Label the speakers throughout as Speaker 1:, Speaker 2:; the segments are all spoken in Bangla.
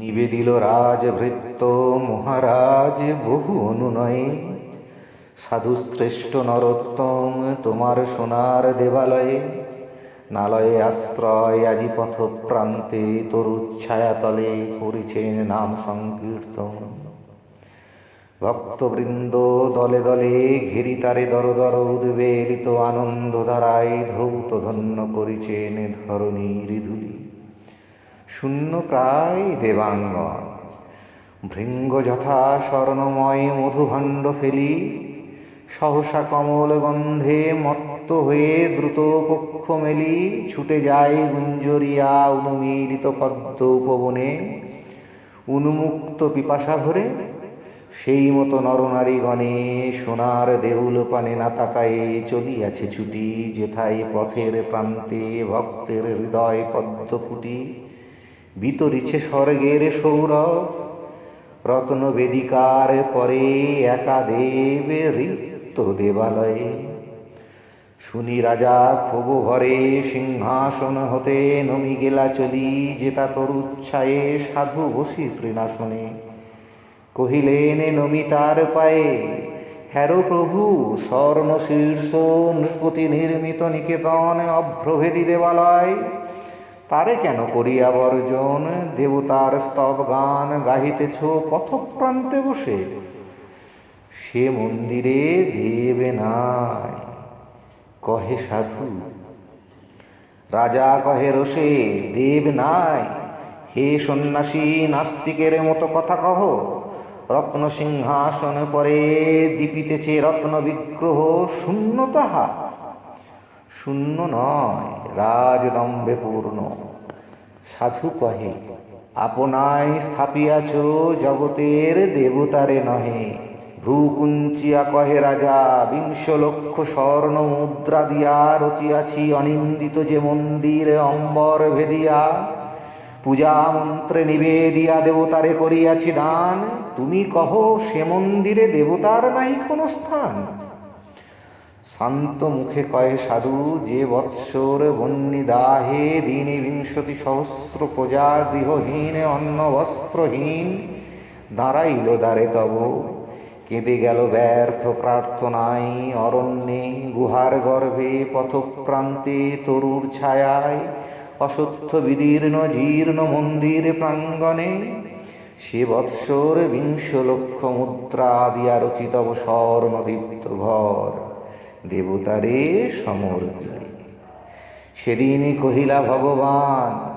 Speaker 1: নিবেদিল রাজভৃত্য মহারাজ বহু অনুনয়ে। সাধু শ্রেষ্ঠ নরোত্তম, তোমার সোনার দেবালয়ে। নালয়ে আশ্রয় আজি পথ প্রান্তে তরুচ্ছায়াতলে করিছেন নাম সংকীর্তন। ভক্তবৃন্দ দলে দলে ঘেরি তারে দর দর উদ্বেলিত আনন্দ দ্বারাই ধৌত ধন্য করেছেন ধরণী ধুলি শূন্য প্রায় দেবাঙ্গন। ভৃঙ্গ যথা স্বর্ণময় মধুভাণ্ড ফেলি, সহসা কমল গন্ধে মত্ত হয়ে দ্রুত পক্ষ মেলি, ছুটে যায় গুঞ্জরিয়া উন্মীলিত পদ্ম উপবনে। উন্মুক্ত পিপাসা ভরে সেই মতো নরনারীগণে সোনার দেউল পানে না তাকায়ে চলিয়াছে ছুটি, যেথায় পথের প্রান্তে ভক্তের হৃদয় পদ্ম ফুটি। বিতরিছে স্বর্গের সৌরভ। রত্ন বেদিকার পরে একা দেব রিক্ত দেবালয়ে। শুনি রাজা ক্ষোভ ভরে, সিংহাসন হতে নমি গেলা চলি যেতা তরুচ্ছায়ে সাধু বসি তৃণাসনে। কহিলেন নমিতার পায়ে, হ্যারো প্রভু স্বর্ণ শীর্ষ নৃপতি নির্মিত নিকেতন অভ্রভেদী দেবালয়। তারে কেন করিয়া বর্জন? দেবতার স্তব গান গাহিতেছ, পথপ্রান্তে বসে। সে মন্দিরে দেবে নাই। কহে সাধু, রাজা কহে রসে দেব নাই। হে সন্ন্যাসী, নাস্তিকের মতো কথা কহ। রত্ন সিংহাসন পরে দীপিতেছে রত্ন বিগ্রহ শূন্য তাহা শূন্য নয়, রাজদম্ভে পূর্ণ। সাধু কহে আপনায় স্থাপিয়াছ জগতের দেবতারে নহে। ভ্রুকুঞ্চিয়া কহে, রাজা, বিংশ লক্ষ স্বর্ণ মুদ্রা দিয়া রচিয়াছি অনিন্দিত যে মন্দির অম্বর ভেদিয়া। পূজা মন্ত্রে নিবেদিয়া দেবতারে করিয়াছি দান। তুমি কহ, সে মন্দিরে দেবতার নাই কোনো স্থান? শান্ত মুখে কয়ে, সাধু, যে বৎসর বন্যি দাহে দিনে বিংশতি সহস্র প্রজা গৃহহীন, অন্ন বস্ত্রহীন, দাঁড়াইল দ্বারে তব। কেঁদে গেল ব্যর্থ প্রার্থনায়, অরণ্যে গুহার গর্ভে পথপ্রান্তে তরুর ছায়ায়, অসত্য বিদীর্ণ জীর্ণ মন্দির প্রাঙ্গণে। সে বৎসর বিংশ লক্ষ মুদ্রা দিয়া রচিতব স্বর্ণদীপ্ত ঘর। দেবতারে সমর্পিলে সেদিন কহিলা ভগবান,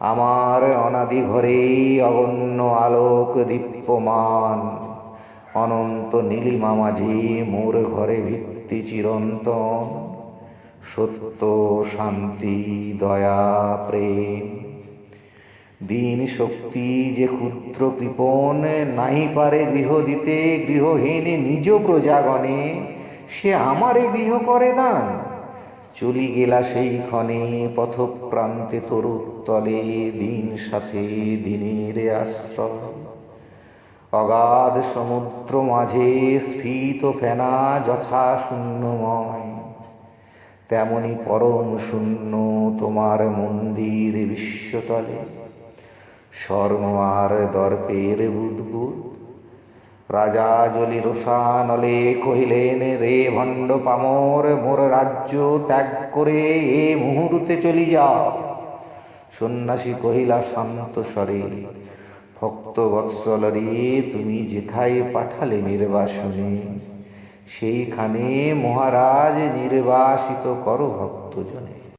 Speaker 1: আমার অনাদি ঘরে অগণ্য আলোক দীপ্যমান। অনন্ত নীলিমা মাঝি মোর ঘরে ভিত্তি চিরন্তন। সত্য, শান্তি, দয়া, প্রেম। দিন শক্তি যে ক্ষুদ্র কৃপণ নাহি পারে গৃহ দিতে, গৃহহীন নিজ প্রজাগণে। সে আমারে গৃহ করে দান। চলি গেলা সেই ক্ষণে পথপ্রান্তে তরুতলে দিন সাথে দিনের আশ্রয়। অগাধ সমুদ্র মাঝে স্ফীত ফেনা যথা শূন্যময় তেমনি পরম শূন্য তোমার মন্দির বিশ্বতলে। স্বর্ণ আর দর্পের বুদবুদ রাজা জলি রোষানলে কহিলেন, রে ভণ্ড পামর, মোর রাজ্য ত্যাগ করে এ মুহূর্তে চলি যাও সন্ন্যাসী কহিলা, শান্ত স্বরে, ভক্ত বৎসলরে তুমি যেথায় পাঠালে নির্বাসনে, সেইখানে মহারাজ নির্বাসিত করো ভক্তজনে।